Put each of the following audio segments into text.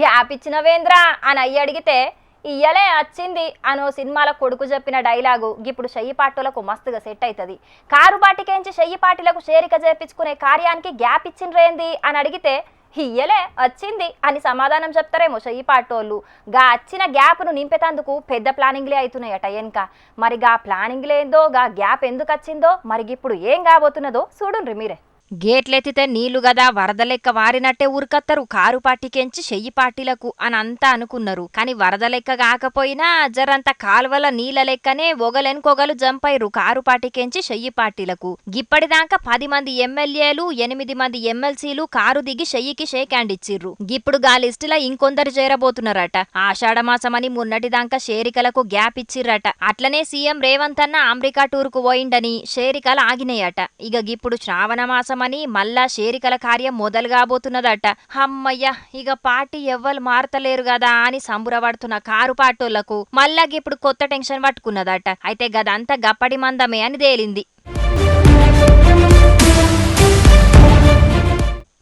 Gap ఇచ్చినవేంద్రా అని అయ్యి అడిగితే ఇయ్యలే వచ్చింది అనో సినిమాల కొడుకు చెప్పిన డైలాగు. ఇప్పుడు పాటలకు మస్తుగా సెట్ అవుతుంది కారు బాటికేంచి చెయ్యి పాటిలకు చేరిక చేపించుకునే కార్యానికి గ్యాప్ ఇచ్చిండ్రేంది అని అడిగితే ఇయ్యలే వచ్చింది అని సమాధానం చెప్తారేమో చెయ్యి పాటోళ్ళు. గా వచ్చిన గ్యాప్ను నింపేతందుకు పెద్ద ప్లానింగ్లే అవుతున్నాయట వెనుక మరి గా ప్లానింగ్లేందో గా గ్యాప్ ఎందుకు వచ్చిందో మరి ఇప్పుడు ఏం కాబోతున్నదో చూడుండ్రి మీరే. గేట్లెత్తితే నీళ్ళు గదా వరద లెక్క వారినట్టే ఉరికత్తరు కారు పార్టీకెంచి చెయ్యి పార్టీలకు అని అంతా అనుకున్నారు. కాని వరద లెక్క కాకపోయినా జరంత కాల్వల నీళ్ళ లెక్కనే ఒగలెనుకొగలు జంపైరు కారు పార్టీకెంచి చెయ్యి పార్టీలకు. గిప్పటిదాకా పది మంది ఎమ్మెల్యేలు ఎనిమిది మంది ఎమ్మెల్సీలు కారు దిగి చెయ్యికి షేక్ హ్యాండ్ ఇచ్చిర్రు. గిప్పుడు గా లిస్టులో ఇంకొందరు చేరబోతున్నారట. ఆషాఢమాసమని మున్నటిదాకా షేరికలకు గ్యాప్ ఇచ్చిర్రట. అట్లనే సీఎం రేవంత్ అన్న అమెరికా టూర్కు పోయిండని షేరికలు ఆగినాయట. ఇక గిప్పుడు శ్రావణ కోసమని మళ్ళా షేరికల కార్యం మొదలు కాబోతున్నదట హమ్మయ్య ఇక పార్టీ ఎవ్వరు మారతలేరు కదా అని సంబురపడుతున్న కారు పాటోళ్ళకు మళ్ళా ఇప్పుడు కొత్త టెన్షన్ పట్టుకున్నదట. అయితే గదంతా గప్పడి మందమే అని తేలింది.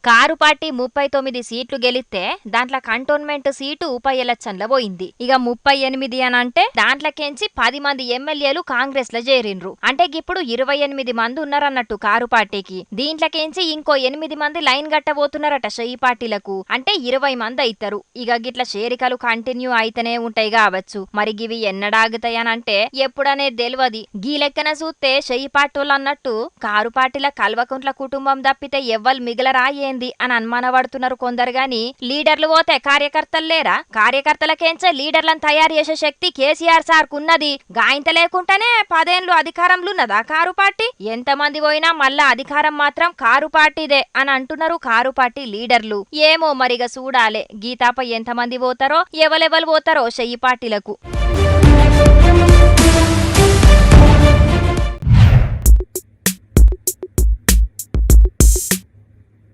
కారు పార్టీ ముప్పై తొమ్మిది సీట్లు గెలిస్తే దాంట్లో కంటోన్మెంట్ సీటు ఉప ఎలక్షన్ల పోయింది. ఇక ముప్పై ఎనిమిది అని అంటే దాంట్లోకెంచి పది మంది ఎమ్మెల్యేలు కాంగ్రెస్లో చేరిండ్రు అంటే ఇప్పుడు ఇరవై ఎనిమిది మంది ఉన్నారన్నట్టు కారు పార్టీకి. దీంట్లోకెంచి ఇంకో ఎనిమిది మంది లైన్ గట్టబోతున్నారట షెయి పార్టీలకు. అంటే ఇరవై మంది అయితారు. ఇక గిట్ల చేరికలు కంటిన్యూ అయితేనే ఉంటాయి కావచ్చు. మరి గివి ఎన్నడాగుతాయనంటే ఎప్పుడనే తెలియదు గీ లెక్కన చూస్తే షెయి పార్టీలు అన్నట్టు కారు పార్టీల కల్వకుంట్ల కుటుంబం తప్పితే ఎవ్వరు మిగలరా ఏంది అని అనుమానపడుతున్నారు కొందరు గాని. లీడర్లు పోతే కార్యకర్తలు లేరా? కార్యకర్తలకేంచే లీడర్లను తయారు చేసే శక్తి కేసీఆర్ సార్ కున్నది గాయంత లేకుంటేనే పదేండ్లు అధికారంలో ఉన్నదా కారు పార్టీ? ఎంతమంది పోయినా మళ్ళా అధికారం మాత్రం కారు పార్టీదే అని అంటున్నారు కారు పార్టీ లీడర్లు. ఏమో మరిగా చూడాలే గీతాపై ఎంతమంది పోతారో ఎవలెవలు పోతారో చెయ్యి పార్టీలకు.